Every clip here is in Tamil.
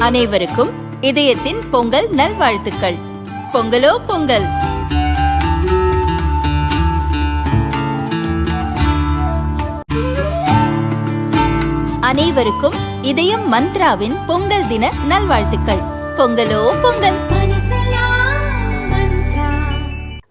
அனைவருக்கும் இதயத்தின் பொங்கல் நல்வாழ்த்துக்கள். பொங்கலோ பொங்கல். அனைவருக்கும் இதயம் மந்த்ராவின் பொங்கல் தின நல்வாழ்த்துக்கள். பொங்கலோ பொங்கல்.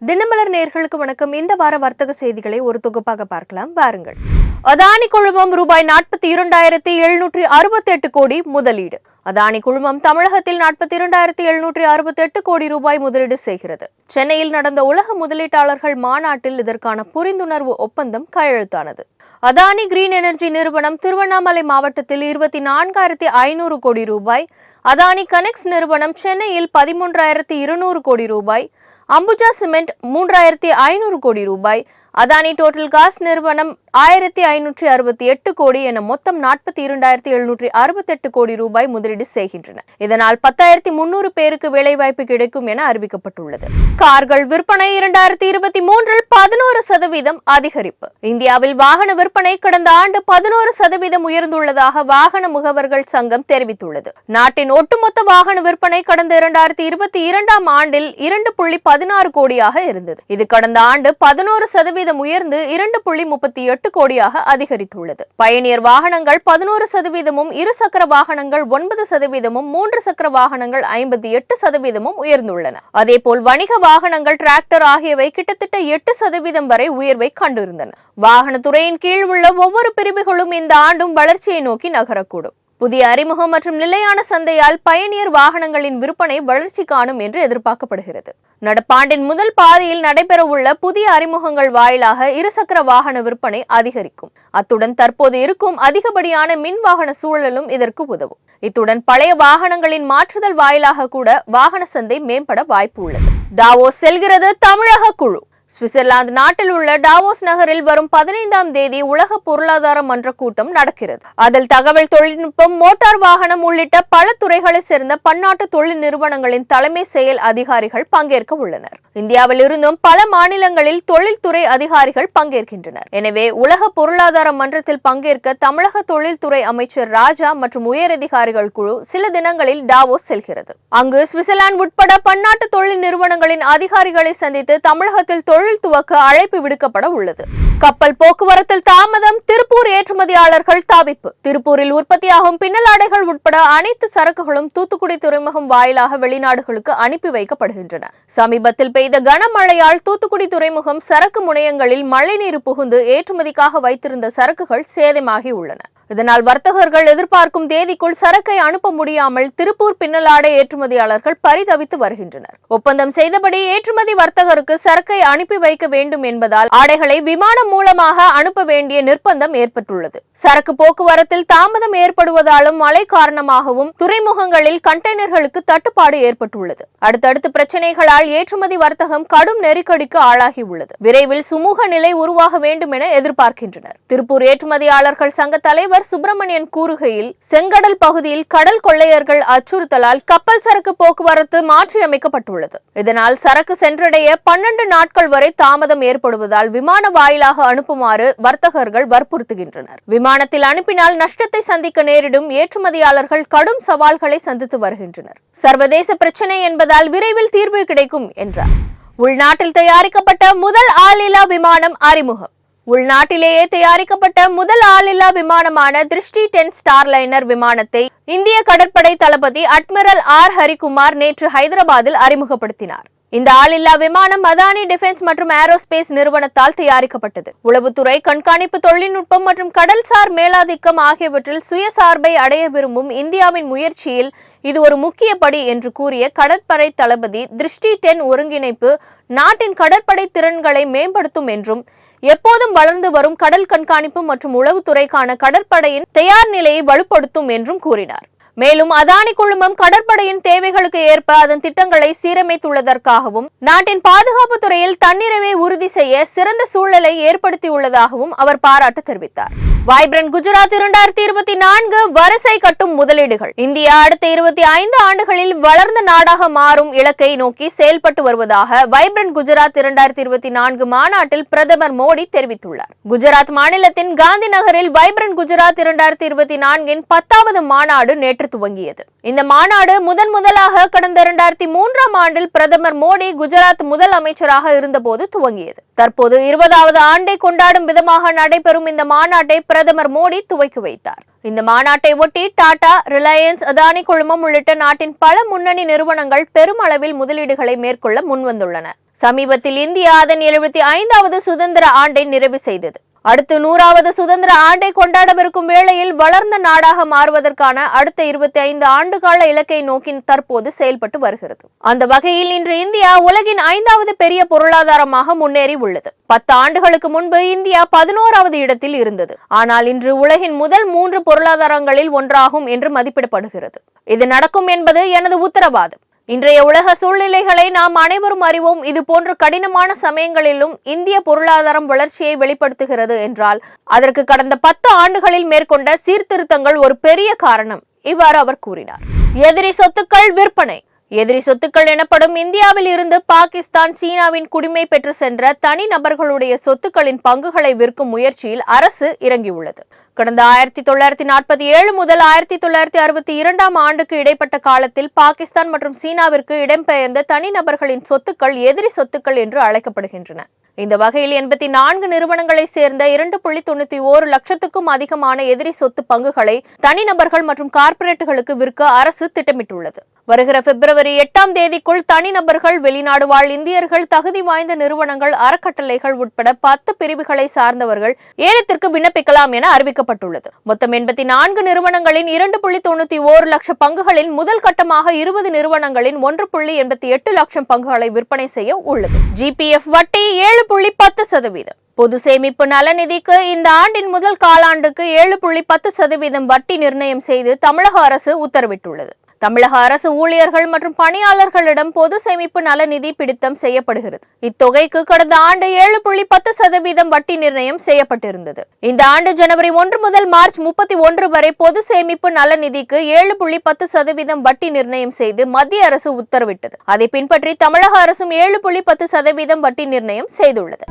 தினமலர் நேர்களுக்கு வணக்கம். இந்த வார வர்த்தக செய்திகளை ஒரு தொகுப்பாக பார்க்கலாம். வாருங்கள். அதானி குழுமம் ரூபாய் நாற்பத்தி இரண்டாயிரத்தி எழுநூற்றி அறுபத்தி எட்டு கோடி முதலீடு. அதானி குழுமம் தமிழகத்தில் நாற்பத்தி இரண்டாயிரத்தி எழுநூற்றி அறுபத்தி எட்டு கோடி ரூபாய் முதலீடு செய்கிறது. சென்னையில் நடந்த உலக முதலீட்டாளர்கள் மாநாட்டில் இதற்கான புரிந்துணர்வு ஒப்பந்தம் கையெழுத்தானது. அதானி கிரீன் எனர்ஜி நிறுவனம் திருவண்ணாமலை மாவட்டத்தில் இருபத்தி நான்காயிரத்தி ஐநூறு கோடி ரூபாய் அதானி கனெக்ஸ் நிறுவனம் சென்னையில் பதிமூன்றாயிரத்தி இருநூறு கோடி ரூபாய் அம்புஜா சிமெண்ட் மூன்றாயிரத்தி ஐநூறு கோடி ரூபாய் அதானி டோட்டல் காஸ் நிறுவனம் ஆயிரத்தி ஐநூற்றி அறுபத்தி எட்டு கோடி என மொத்தம் நாற்பத்தி இரண்டாயிரத்தி எழுநூற்றி அறுபத்தி எட்டு கோடி ரூபாய் முதலீடு செய்கின்றன. இதனால் பத்தாயிரத்தி முன்னூறு பேருக்கு வேலைவாய்ப்பு கிடைக்கும் என அறிவிக்கப்பட்டுள்ளது. கார்கள் விற்பனை இரண்டாயிரத்தி இருபத்தி மூன்றில் பதினோரு சதவீதம் அதிகரிப்பு. இந்தியாவில் வாகன விற்பனை கடந்த ஆண்டு பதினோரு சதவீதம் உயர்ந்துள்ளதாக வாகன முகவர்கள் சங்கம் தெரிவித்துள்ளது. நாட்டின் ஒட்டுமொத்த வாகன விற்பனை கடந்த இரண்டாயிரத்தி இருபத்தி இரண்டாம் ஆண்டில் இரண்டு புள்ளி பதினாறு கோடியாக இருந்தது. இது கடந்த ஆண்டு பதினோரு சதவீதம் உயர்ந்து இரண்டு புள்ளி முப்பத்தி எட்டு கோடியாக அதிகரித்துள்ளது. பயணியர் வாகனங்கள் பதினோரு சதவீதமும் இரு சக்கர வாகனங்கள் ஒன்பது சதவீதமும் மூன்று சக்கர வாகனங்கள் ஐம்பத்தி எட்டு சதவீதமும் உயர்ந்துள்ளன. அதேபோல் வணிக வாகனங்கள் டிராக்டர் ஆகியவை கிட்டத்தட்ட எட்டு சதவீதம் வரை உயர்வை கண்டிருந்தன. வாகனத்துறையின் கீழ் உள்ள ஒவ்வொரு பிரிவுகளும் இந்த ஆண்டும் வளர்ச்சியை நோக்கி நகரக்கூடும். புதிய அறிமுகம் மற்றும் நிலையான சந்தையால் பயணியர் வாகனங்களின் விற்பனை வளர்ச்சி காணும் என்று எதிர்பார்க்கப்படுகிறது. நடப்பாண்டின் முதல் பாதியில் நடைபெறவுள்ள புதிய அறிமுகங்கள் வாயிலாக இருசக்கர வாகன விற்பனை அதிகரிக்கும். அத்துடன் தற்போது இருக்கும் அதிகப்படியான மின் வாகன சூழலும் இதற்கு உதவும். இத்துடன் பழைய வாகனங்களின் மாற்றுதல் வாயிலாக கூட வாகன சந்தை மேம்பட வாய்ப்பு உள்ளது. தாவோ செல்கிறது தமிழக குழு. சுவிட்சர்லாந்து நாட்டில் உள்ள டாவோஸ் நகரில் வரும் பதினைந்தாம் தேதி உலக பொருளாதார மன்ற கூட்டம் நடக்கிறது. அதில் தகவல் தொழில்நுட்பம் மோட்டார் வாகனம் உள்ளிட்ட பல துறைகளைச் சேர்ந்த பன்னாட்டு தொழில் நிறுவனங்களின் தலைமை செயல் அதிகாரிகள் பங்கேற்க உள்ளனர். இந்தியாவில் இருந்தும் பல மாநிலங்களில் தொழில்துறை அதிகாரிகள் பங்கேற்கின்றனர். எனவே உலக பொருளாதார மன்றத்தில் பங்கேற்க தமிழக தொழில்துறை அமைச்சர் ராஜா மற்றும் உயரதிகாரிகள் குழு சில தினங்களில் டாவோஸ் செல்கிறது. அங்கு சுவிட்சர்லாந்து உட்பட பன்னாட்டு தொழில் நிறுவனங்களின் அதிகாரிகளை சந்தித்து தமிழகத்தில் தொழில் துவக்க அழைப்பு விடுக்கப்பட உள்ளது. கப்பல் போக்குவரத்தில் தாமதம் திருப்பூர் ஏற்றுமதியாளர்கள் தாவிப்பு. திருப்பூரில் உற்பத்தியாகும் பின்னலாடைகள் உட்பட அனைத்து சரக்குகளும் தூத்துக்குடி துறைமுகம் வாயிலாக வெளிநாடுகளுக்கு அனுப்பி வைக்கப்படுகின்றன. சமீபத்தில் பெய்த கனமழையால் தூத்துக்குடி துறைமுகம் சரக்கு முனையங்களில் மழைநீர் புகுந்து ஏற்றுமதிக்காக வைத்திருந்த சரக்குகள் சேதமாகி உள்ளன. இதனால் வர்த்தகர்கள் எதிர்பார்க்கும் தேதிக்குள் சரக்கை அனுப்ப முடியாமல் திருப்பூர் பின்னலாடை ஏற்றுமதியாளர்கள் பரிதவித்து வருகின்றனர். ஒப்பந்தம் செய்தபடி ஏற்றுமதி வர்த்தகருக்கு சரக்கை அனுப்பி வைக்க வேண்டும் என்பதால் ஆடைகளை விமானம் மூலமாக அனுப்ப வேண்டிய நிர்பந்தம் ஏற்பட்டுள்ளது. சரக்கு போக்குவரத்தில் தாமதம் ஏற்படுவதாலும் மழை காரணமாகவும் துறைமுகங்களில் கண்டெய்னர்களுக்கு தட்டுப்பாடு ஏற்பட்டுள்ளது. அடுத்தடுத்து பிரச்சனைகளால் ஏற்றுமதி வர்த்தகம் கடும் நெருக்கடிக்கு ஆளாகியுள்ளது. விரைவில் சுமூக நிலை உருவாக வேண்டும் என எதிர்பார்க்கின்றனர். திருப்பூர் ஏற்றுமதியாளர்கள் சங்க தலைவர் சுப்பிரமணியன் கூறுகையில் செங்கடல் பகுதியில் கடல் கொள்ளையர்கள் அச்சுறுத்தலால் கப்பல் சரக்கு போக்குவரத்து மாற்றியமைக்கப்பட்டுள்ளது. இதனால் சரக்கு சென்றடைய பன்னெண்டு நாட்கள் வரை தாமதம் ஏற்படுவதால் விமான வாயிலாக அனுப்புமாறு வர்த்தகர்கள் வற்புறுத்துகின்றனர். விமானத்தில் அனுப்பினால் நஷ்டத்தை சந்திக்க நேரிடும் ஏற்றுமதியாளர்கள் கடும் சவால்களை சந்தித்து வருகின்றனர். சர்வதேச பிரச்சினை என்பதால் விரைவில் தீர்வு கிடைக்கும் என்றார். உள்நாட்டில் தயாரிக்கப்பட்ட முதல் ஆளில்லா விமானம் அறிமுகம். உள்நாட்டிலேயே தயாரிக்கப்பட்ட முதல் ஆளில்லா விமானமான திருஷ்டி டென் ஸ்டார்லைனர் விமானத்தை இந்திய கடற்படை தளபதி அட்மிரல் ஆர். ஹரிகுமார் நேற்று ஹைதராபாத்தில் அறிமுகப்படுத்தினார். இந்த ஆளில்லா விமானம் அதானி டிஃபென்ஸ் மற்றும் ஏரோஸ்பேஸ் நிறுவனத்தால் தயாரிக்கப்பட்டது. உளவுத்துறை கண்காணிப்பு தொழில்நுட்பம் மற்றும் கடல்சார் மேலாதிக்கம் ஆகியவற்றில் சுயசார்பை அடைய விரும்பும் இந்தியாவின் முயற்சியில் இது ஒரு முக்கிய படி என்று கூறிய கடற்படை தளபதி திருஷ்டி டென் ஒருங்கிணைப்பு நாட்டின் கடற்படை திறன்களை மேம்படுத்தும் என்றும் எப்போதும் வளர்ந்து வரும் கடல் கண்காணிப்பு மற்றும் உளவுத்துறைக்கான கடற்படையின் தயார் நிலையை வலுப்படுத்தும் என்றும் கூறினார். மேலும் அதானி குழுமம் கடற்படையின் தேவைகளுக்கு ஏற்ப அதன் திட்டங்களை சீரமைத்துள்ளதற்காகவும் நாட்டின் பாதுகாப்பு துறையில் தன்னிறைவை உறுதி செய்ய சிறந்த சூழலை ஏற்படுத்தியுள்ளதாகவும் அவர் பாராட்டு தெரிவித்தார். வைப்ரண்ட் குஜராத் இரண்டாயிரத்தி இருபத்தி நான்கு வரிசை கட்டும் முதலீடுகள். இந்தியா அடுத்த இருபத்தி ஐந்து ஆண்டுகளில் வளர்ந்த நாடாக மாறும் இலக்கை நோக்கி செயல்பட்டு வருவதாக வைப்ரண்ட் குஜராத் இரண்டாயிரத்தி இருபத்தி நான்கு மாநாட்டில் பிரதமர் மோடி தெரிவித்துள்ளார். குஜராத் மாநிலத்தின் காந்தி நகரில் வைப்ரண்ட் குஜராத் இரண்டாயிரத்தி இருபத்தி நான்கின் பத்தாவது மாநாடு நேற்று துவங்கியது. இந்த மாநாடு முதன் முதலாக கடந்த இரண்டாயிரத்தி மூன்றாம் ஆண்டில் பிரதமர் மோடி குஜராத் முதல் அமைச்சராக இருந்தபோது துவங்கியது. தற்போது இருபதாவது ஆண்டை கொண்டாடும் விதமாக நடைபெறும் இந்த மாநாட்டை பிரதமர் மோடி துவக்கி வைத்தார். இந்த மாநாட்டை ஒட்டி டாடா ரிலையன்ஸ் அதானி குழுமம் உள்ளிட்ட நாட்டின் பல முன்னணி நிறுவனங்கள் பெருமளவில் முதலீடுகளை மேற்கொள்ள முன்வந்துள்ளன. சமீபத்தில் இந்தியா அதன் எழுபத்தி ஐந்தாவது சுதந்திர ஆண்டை நிறைவு செய்தது. அடுத்து நூறாவது சுதந்திர ஆண்டை கொண்டாடவிருக்கும் வேளையில் வளர்ந்த நாடாக மாறுவதற்கான அடுத்த இருபத்தி ஐந்து ஆண்டுகால இலக்கை நோக்கி தற்போது செயல்பட்டு வருகிறது. அந்த வகையில் இன்று இந்தியா உலகின் ஐந்தாவது பெரிய பொருளாதாரமாக முன்னேறி உள்ளது. பத்து ஆண்டுகளுக்கு முன்பு இந்தியா பதினோராவது இடத்தில் இருந்தது. ஆனால் இன்று உலகின் முதல் மூன்று பொருளாதாரங்களில் ஒன்றாகும் என்று மதிப்பிடப்படுகிறது. இது நடக்கும் என்பது எனது உத்தரவாதம். இன்றைய உலக சூழ்நிலைகளை நாம் அனைவரும் அறிவோம். இது போன்ற கடினமான சமயங்களிலும் இந்திய பொருளாதாரம் வளர்ச்சியை வெளிப்படுத்துகிறது என்றால் அதற்கு கடந்த பத்து ஆண்டுகளில் மேற்கொண்ட சீர்திருத்தங்கள் ஒரு பெரிய காரணம். இவ்வாறு அவர் கூறினார். எதிரி சொத்துக்கள் விற்பனை. எதிரி சொத்துக்கள் எனப்படும் இந்தியாவில் இருந்து பாகிஸ்தான் சீனாவின் குடிமை பெற்று சென்ற தனி நபர்களுடைய சொத்துக்களின் பங்குகளை விற்கும் முயற்சியில் அரசு இறங்கியுள்ளது. கடந்த ஆயிரத்தி தொள்ளாயிரத்தி நாற்பத்தி ஏழு முதல் ஆயிரத்தி தொள்ளாயிரத்தி அறுபத்தி இரண்டாம் ஆண்டுக்கு இடைப்பட்ட காலத்தில் பாகிஸ்தான் மற்றும் சீனாவிற்கு இடம்பெயர்ந்த தனிநபர்களின் சொத்துக்கள் எதிரி சொத்துக்கள் என்று அழைக்கப்படுகின்றன. இந்த வகையில் எண்பத்தி நான்கு நிறுவனங்களை சேர்ந்த இரண்டு புள்ளி தொண்ணூத்தி ஓரு லட்சத்துக்கும் அதிகமான எதிரி சொத்து பங்குகளை தனிநபர்கள் மற்றும் கார்ப்பரேட்டுகளுக்கு விற்க அரசு திட்டமிட்டுள்ளது. வருகிற பிப்ரவரி எட்டாம் தேதிக்குள் தனிநபர்கள் வெளிநாடு வாழ் இந்தியர்கள் தகுதி வாய்ந்த நிறுவனங்கள் அறக்கட்டளைகள் உட்பட பத்து பிரிவுகளை சார்ந்தவர்கள் ஏலத்திற்கு விண்ணப்பிக்கலாம் என அறிவிக்கப்பட்டுள்ளது. மொத்தம் எண்பத்தி நான்கு நிறுவனங்களின் இரண்டு புள்ளி தொண்ணூத்தி ஓரு லட்சம் பங்குகளின் முதல் கட்டமாக இருபது நிறுவனங்களின் ஒன்று புள்ளி எண்பத்தி எட்டு லட்சம் பங்குகளை விற்பனை செய்ய உள்ளது. ஜிபிஎஃப் வட்டி ஏழு புள்ளி பத்து சதவீதம். பொது சேமிப்பு நலநிதிக்கு இந்த ஆண்டின் முதல் காலாண்டுக்கு ஏழு புள்ளி பத்து சதவீதம் வட்டி நிர்ணயம் செய்து தமிழக அரசு உத்தரவிட்டுள்ளது. தமிழக அரசு ஊழியர்கள் மற்றும் பணியாளர்களிடம் பொது சேமிப்பு நல நிதி பிடித்தம் செய்யப்படுகிறது. இத்தொகைக்கு கடந்த ஆண்டு ஏழு புள்ளி பத்து சதவீதம் வட்டி நிர்ணயம் செய்யப்பட்டிருந்தது. இந்த ஆண்டு ஜனவரி ஒன்று முதல் மார்ச் முப்பத்தி ஒன்று வரை பொது சேமிப்பு நல நிதிக்கு ஏழு புள்ளி பத்து சதவீதம் வட்டி நிர்ணயம் செய்து மத்திய அரசு உத்தரவிட்டது. அதை பின்பற்றி தமிழக அரசும் ஏழு புள்ளி பத்து சதவீதம் வட்டி நிர்ணயம் செய்துள்ளது.